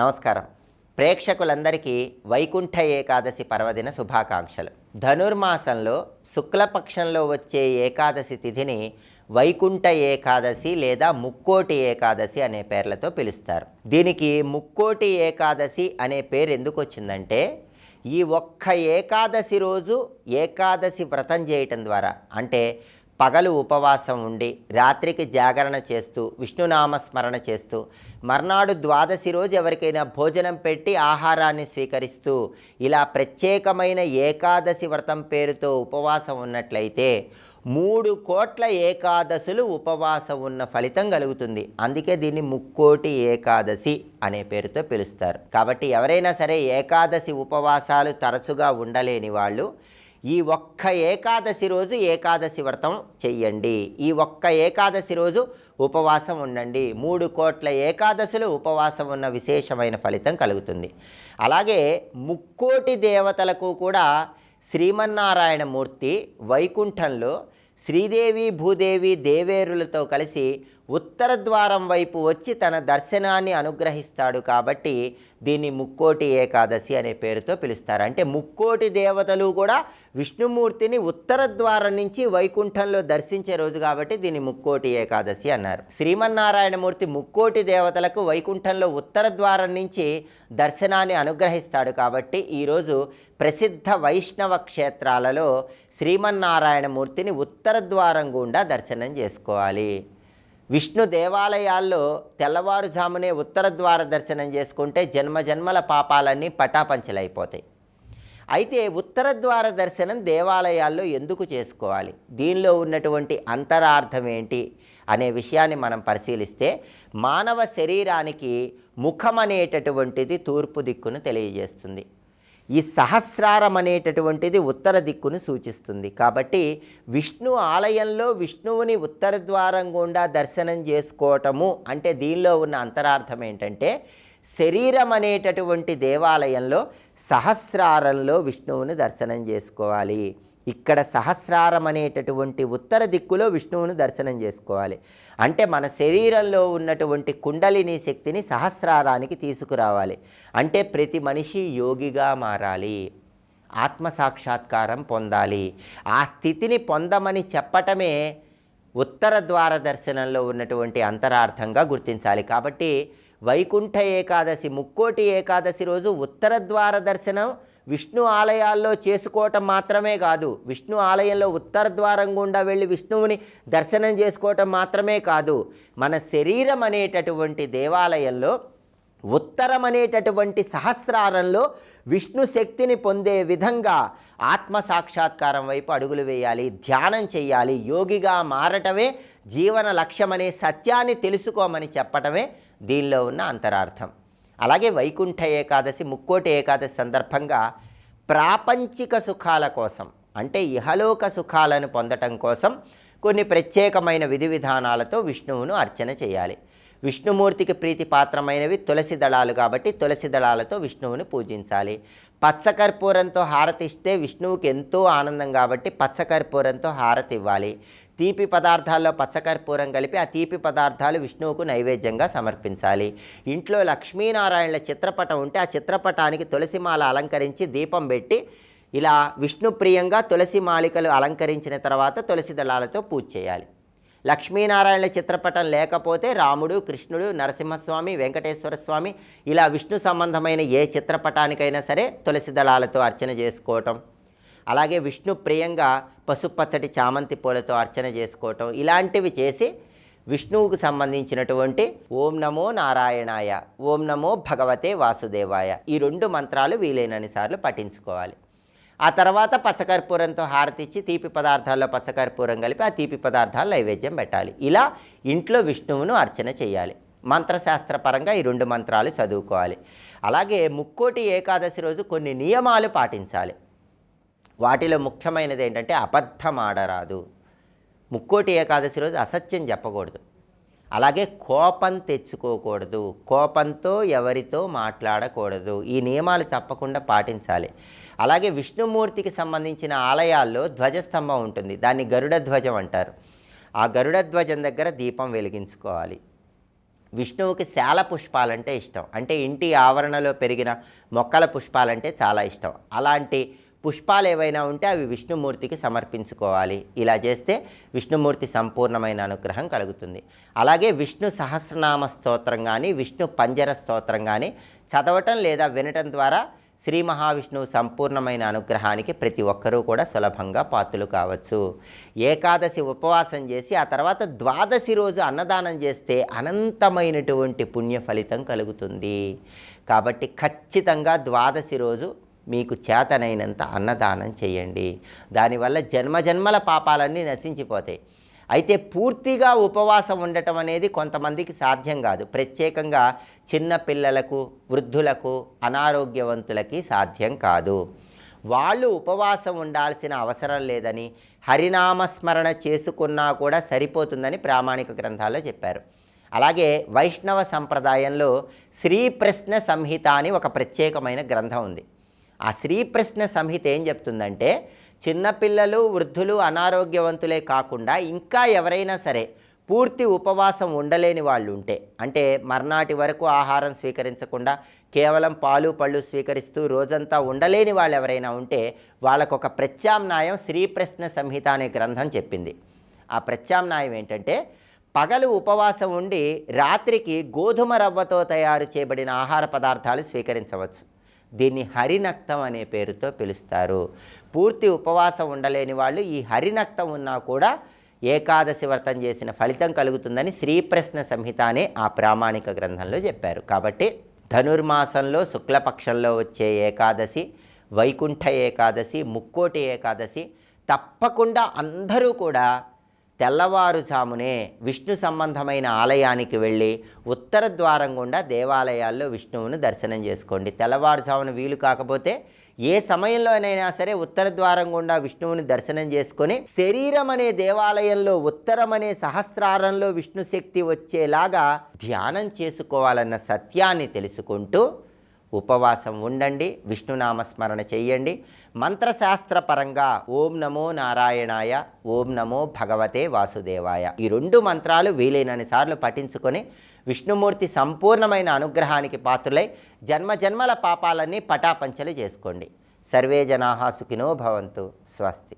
నమస్కారం. ప్రేక్షకులందరికీ వైకుంఠ ఏకాదశి పర్వదిన శుభాకాంక్షలు. ధనుర్మాసంలో శుక్లపక్షంలో వచ్చే ఏకాదశి తిథిని వైకుంఠ ఏకాదశి లేదా ముక్కోటి ఏకాదశి అనే పేర్లతో పిలుస్తారు. దీనికి ముక్కోటి ఏకాదశి అనే పేరు ఎందుకు వచ్చిందంటే ఈ ఒక్క ఏకాదశి రోజు ఏకాదశి వ్రతం చేయటం ద్వారా. అంటే పగలు ఉపవాసం ఉండి రాత్రికి జాగరణ చేస్తూ విష్ణునామస్మరణ చేస్తూ మర్నాడు ద్వాదశి రోజు ఎవరికైనా భోజనం పెట్టి ఆహారాన్ని స్వీకరిస్తూ ఇలా ప్రత్యేకమైన ఏకాదశి వ్రతం పేరుతో ఉపవాసం ఉన్నట్లయితే మూడు కోట్ల ఏకాదశులు ఉపవాసం ఉన్న ఫలితం కలుగుతుంది. అందుకే దీన్ని ముక్కోటి ఏకాదశి అనే పేరుతో పిలుస్తారు. కాబట్టి ఎవరైనా సరే ఏకాదశి ఉపవాసాలు తరచుగా ఉండలేని వాళ్ళు ఈ ఒక్క ఏకాదశి రోజు ఏకాదశి వ్రతం చెయ్యండి. ఈ ఒక్క ఏకాదశి రోజు ఉపవాసం ఉండండి. మూడు కోట్ల ఏకాదశులు ఉపవాసం ఉన్న విశేషమైన ఫలితం కలుగుతుంది. అలాగే ముక్కోటి దేవతలకు కూడా శ్రీమన్నారాయణమూర్తి వైకుంఠంలో శ్రీదేవి భూదేవి దేవేరులతో కలిసి ఉత్తర ద్వారం వైపు వచ్చి తన దర్శనాన్ని అనుగ్రహిస్తాడు కాబట్టి దీన్ని ముక్కోటి ఏకాదశి అనే పేరుతో పిలుస్తారు. అంటే ముక్కోటి దేవతలు కూడా విష్ణుమూర్తిని ఉత్తర ద్వారం నుంచి వైకుంఠంలో దర్శించే రోజు కాబట్టి దీన్ని ముక్కోటి ఏకాదశి అన్నారు. శ్రీమన్నారాయణమూర్తి ముక్కోటి దేవతలకు వైకుంఠంలో ఉత్తర ద్వారం నుంచి దర్శనాన్ని అనుగ్రహిస్తాడు కాబట్టి ఈరోజు ప్రసిద్ధ వైష్ణవ క్షేత్రాలలో శ్రీమన్నారాయణమూర్తిని ఉత్తర ద్వారం గుండా దర్శనం చేసుకోవాలి. విష్ణు దేవాలయాల్లో తెల్లవారుజామునే ఉత్తర ద్వార దర్శనం చేసుకుంటే జన్మ జన్మల పాపాలన్నీ పటాపంచలైపోతాయి. అయితే ఉత్తర ద్వార దర్శనం దేవాలయాల్లో ఎందుకు చేసుకోవాలి? దీనిలో ఉన్నటువంటి అంతరార్థం ఏంటి? అనే విషయాన్ని మనం పరిశీలిస్తే మానవ శరీరానికి ముఖం అనేటటువంటిది తూర్పు దిక్కును తెలియజేస్తుంది. ఈ సహస్రారం అనేటటువంటిది ఉత్తర దిక్కును సూచిస్తుంది. కాబట్టి విష్ణు ఆలయంలో విష్ణువుని ఉత్తర ద్వారం గుండా దర్శనం చేసుకోవటము అంటే దీనిలో ఉన్న అంతరార్థం ఏంటంటే శరీరం అనేటటువంటి దేవాలయంలో సహస్రారంలో విష్ణువుని దర్శనం చేసుకోవాలి. ఇక్కడ సహస్రారం అనేటటువంటి ఉత్తర దిక్కులో విష్ణువుని దర్శనం చేసుకోవాలి. అంటే మన శరీరంలో ఉన్నటువంటి కుండలిని శక్తిని సహస్రారానికి తీసుకురావాలి. అంటే ప్రతి మనిషి యోగిగా మారాలి. ఆత్మ సాక్షాత్కారం పొందాలి. ఆ స్థితిని పొందమని చెప్పటమే ఉత్తర ద్వార దర్శనంలో ఉన్నటువంటి అంతరార్థంగా గుర్తించాలి. కాబట్టి వైకుంఠ ఏకాదశి ముక్కోటి ఏకాదశి రోజు ఉత్తర ద్వార దర్శనం విష్ణు ఆలయాల్లో చేసుకోవటం మాత్రమే కాదు విష్ణు ఆలయంలో ఉత్తర ద్వారం గుండా వెళ్ళి విష్ణువుని దర్శనం చేసుకోవటం మాత్రమే కాదు మన శరీరం అనేటటువంటి దేవాలయంలో ఉత్తరం అనేటటువంటి సహస్రారంలో విష్ణు శక్తిని పొందే విధంగా ఆత్మ సాక్షాత్కారం వైపు అడుగులు వేయాలి ధ్యానం చేయాలి యోగిగా మారటమే జీవన లక్ష్యమనే సత్యాన్ని తెలుసుకోమని చెప్పటమే దీనిలో ఉన్న అంతరార్థం. అలాగే వైకుంఠ ఏకాదశి ముక్కోటి ఏకాదశి సందర్భంగా ప్రాపంచిక సుఖాల కోసం అంటే ఇహలోక సుఖాలను పొందటం కోసం కొన్ని ప్రత్యేకమైన విధి విధానాలతో విష్ణువును అర్చన చేయాలి. విష్ణుమూర్తికి ప్రీతిపాత్రమైనవి తులసి దళాలు కాబట్టి తులసి దళాలతో విష్ణువుని పూజించాలి. పచ్చకర్పూరంతో హారతి ఇస్తే విష్ణువుకి ఎంతో ఆనందం కాబట్టి పచ్చకర్పూరంతో హారతి ఇవ్వాలి. తీపి పదార్థాల్లో పచ్చకర్పూరం కలిపి ఆ తీపి పదార్థాలు విష్ణువుకు నైవేద్యంగా సమర్పించాలి. ఇంట్లో లక్ష్మీనారాయణల చిత్రపటం ఉంటే ఆ చిత్రపటానికి తులసిమాల అలంకరించి దీపం పెట్టి ఇలా విష్ణుప్రియంగా తులసి మాలికలు అలంకరించిన తర్వాత తులసి దళాలతో పూజ చేయాలి. లక్ష్మీనారాయణ చిత్రపటం లేకపోతే రాముడు కృష్ణుడు నరసింహస్వామి వెంకటేశ్వర స్వామి ఇలా విష్ణు సంబంధమైన ఏ చిత్రపటానికైనా సరే తులసి దళాలతో అర్చన చేసుకోవటం. అలాగే విష్ణు ప్రియంగా పసుపచ్చటి చామంతి పూలతో అర్చన చేసుకోవటం. ఇలాంటివి చేసి విష్ణువుకు సంబంధించినటువంటి ఓం నమో నారాయణాయ ఓం నమో భగవతే వాసుదేవాయ ఈ రెండు మంత్రాలు వీలైనన్ని సార్లు పఠించుకోవాలి. ఆ తర్వాత పచ్చకర్పూరంతో హారతిచ్చి తీపి పదార్థాల్లో పచ్చకర్పూరం కలిపి ఆ తీపి పదార్థాలు నైవేద్యం పెట్టాలి. ఇలా ఇంట్లో విష్ణువును అర్చన చేయాలి. మంత్రశాస్త్రపరంగా ఈ రెండు మంత్రాలు చదువుకోవాలి. అలాగే ముక్కోటి ఏకాదశి రోజు కొన్ని నియమాలు పాటించాలి. వాటిలో ముఖ్యమైనది ఏంటంటే అబద్ధం ఆడరాదు. ముక్కోటి ఏకాదశి రోజు అసత్యం చెప్పకూడదు. అలాగే కోపం తెచ్చుకోకూడదు. కోపంతో ఎవరితో మాట్లాడకూడదు. ఈ నియమాలు తప్పకుండా పాటించాలి. అలాగే విష్ణుమూర్తికి సంబంధించిన ఆలయాల్లో ధ్వజస్తంభం ఉంటుంది. దాన్ని గరుడ ధ్వజం అంటారు. ఆ గరుడ ధ్వజం దగ్గర దీపం వెలిగించుకోవాలి. విష్ణువుకి శాల పుష్పాలంటే ఇష్టం. అంటే ఇంటి ఆవరణలో పెరిగిన మొక్కల పుష్పాలంటే చాలా ఇష్టం. అలాంటి పుష్పాలు ఏవైనా ఉంటే అవి విష్ణుమూర్తికి సమర్పించుకోవాలి. ఇలా చేస్తే విష్ణుమూర్తి సంపూర్ణమైన అనుగ్రహం కలుగుతుంది. అలాగే విష్ణు సహస్రనామ స్తోత్రం కానీ విష్ణు పంజర స్తోత్రం కానీ చదవటం లేదా వినటం ద్వారా శ్రీ మహావిష్ణువు సంపూర్ణమైన అనుగ్రహానికి ప్రతి ఒక్కరూ కూడా సులభంగా పాత్రలు కావచ్చు. ఏకాదశి ఉపవాసం చేసి ఆ తర్వాత ద్వాదశి రోజు అన్నదానం చేస్తే అనంతమైనటువంటి పుణ్య ఫలితం కలుగుతుంది. కాబట్టి ఖచ్చితంగా ద్వాదశి రోజు మీకు చేతనైనంత అన్నదానం చేయండి. దానివల్ల జన్మజన్మల పాపాలన్నీ నశించిపోతాయి. అయితే పూర్తిగా ఉపవాసం ఉండటం అనేది కొంతమందికి సాధ్యం కాదు. ప్రత్యేకంగా చిన్న పిల్లలకు వృద్ధులకు అనారోగ్యవంతులకి సాధ్యం కాదు. వాళ్ళు ఉపవాసం ఉండాల్సిన అవసరం లేదని హరినామస్మరణ చేసుకున్నా కూడా సరిపోతుందని ప్రామాణిక గ్రంథాల్లో చెప్పారు. అలాగే వైష్ణవ సంప్రదాయంలో శ్రీ ప్రశ్న సంహిత అని ఒక ప్రత్యేకమైన గ్రంథం ఉంది. ఆ శ్రీ ప్రశ్న సంహిత ఏం చెప్తుందంటే చిన్నపిల్లలు వృద్ధులు అనారోగ్యవంతులే కాకుండా ఇంకా ఎవరైనా సరే పూర్తి ఉపవాసం ఉండలేని వాళ్ళు ఉంటే అంటే మర్నాటి వరకు ఆహారం స్వీకరించకుండా కేవలం పాలు పళ్ళు స్వీకరిస్తూ రోజంతా ఉండలేని వాళ్ళు ఎవరైనా ఉంటే వాళ్ళకు ఒక ప్రత్యామ్నాయం శ్రీప్రశ్న సంహిత అనే గ్రంథం చెప్పింది. ఆ ప్రత్యామ్నాయం ఏంటంటే పగలు ఉపవాసం ఉండి రాత్రికి గోధుమ రవ్వతో తయారు చేయబడిన ఆహార పదార్థాలు స్వీకరించవచ్చు. దీన్ని హరినక్తం అనే పేరుతో పిలుస్తారు. పూర్తి ఉపవాసం ఉండలేని వాళ్ళు ఈ హరినక్తం ఉన్నా కూడా ఏకాదశి వ్రతం చేసిన ఫలితం కలుగుతుందని శ్రీప్రశ్న సంహిత అనే ఆ ప్రామాణిక గ్రంథంలో చెప్పారు. కాబట్టి ధనుర్మాసంలో శుక్లపక్షంలో వచ్చే ఏకాదశి వైకుంఠ ఏకాదశి ముక్కోటి ఏకాదశి తప్పకుండా అందరూ కూడా తెల్లవారుజామునే విష్ణు సంబంధమైన ఆలయానికి వెళ్ళి ఉత్తర ద్వారం గుండా దేవాలయాల్లో విష్ణువును దర్శనం చేసుకోండి. తెల్లవారుజామున వీలు కాకపోతే ఏ సమయంలోనైనా సరే ఉత్తర ద్వారం గుండా విష్ణువుని దర్శనం చేసుకొని శరీరం అనే దేవాలయంలో ఉత్తరం అనే సహస్రారంలో విష్ణు శక్తి వచ్చేలాగా ధ్యానం చేసుకోవాలన్న సత్యాన్ని తెలుసుకుంటూ ఉపవాసం ఉండండి విష్ణునామస్మరణ చెయ్యండి. మంత్రశాస్త్రపరంగా ఓం నమో నారాయణాయ ఓం నమో భగవతే వాసుదేవాయ. ఈ రెండు మంత్రాలు వీలైనన్ని సార్లు పఠించుకొని విష్ణుమూర్తి సంపూర్ణమైన అనుగ్రహానికి పాత్రులై జన్మ జన్మల పాపాలన్నీ పటాపంచలు చేసుకోండి. సర్వే జనాహా సుఖినో భవంతు. స్వస్తి.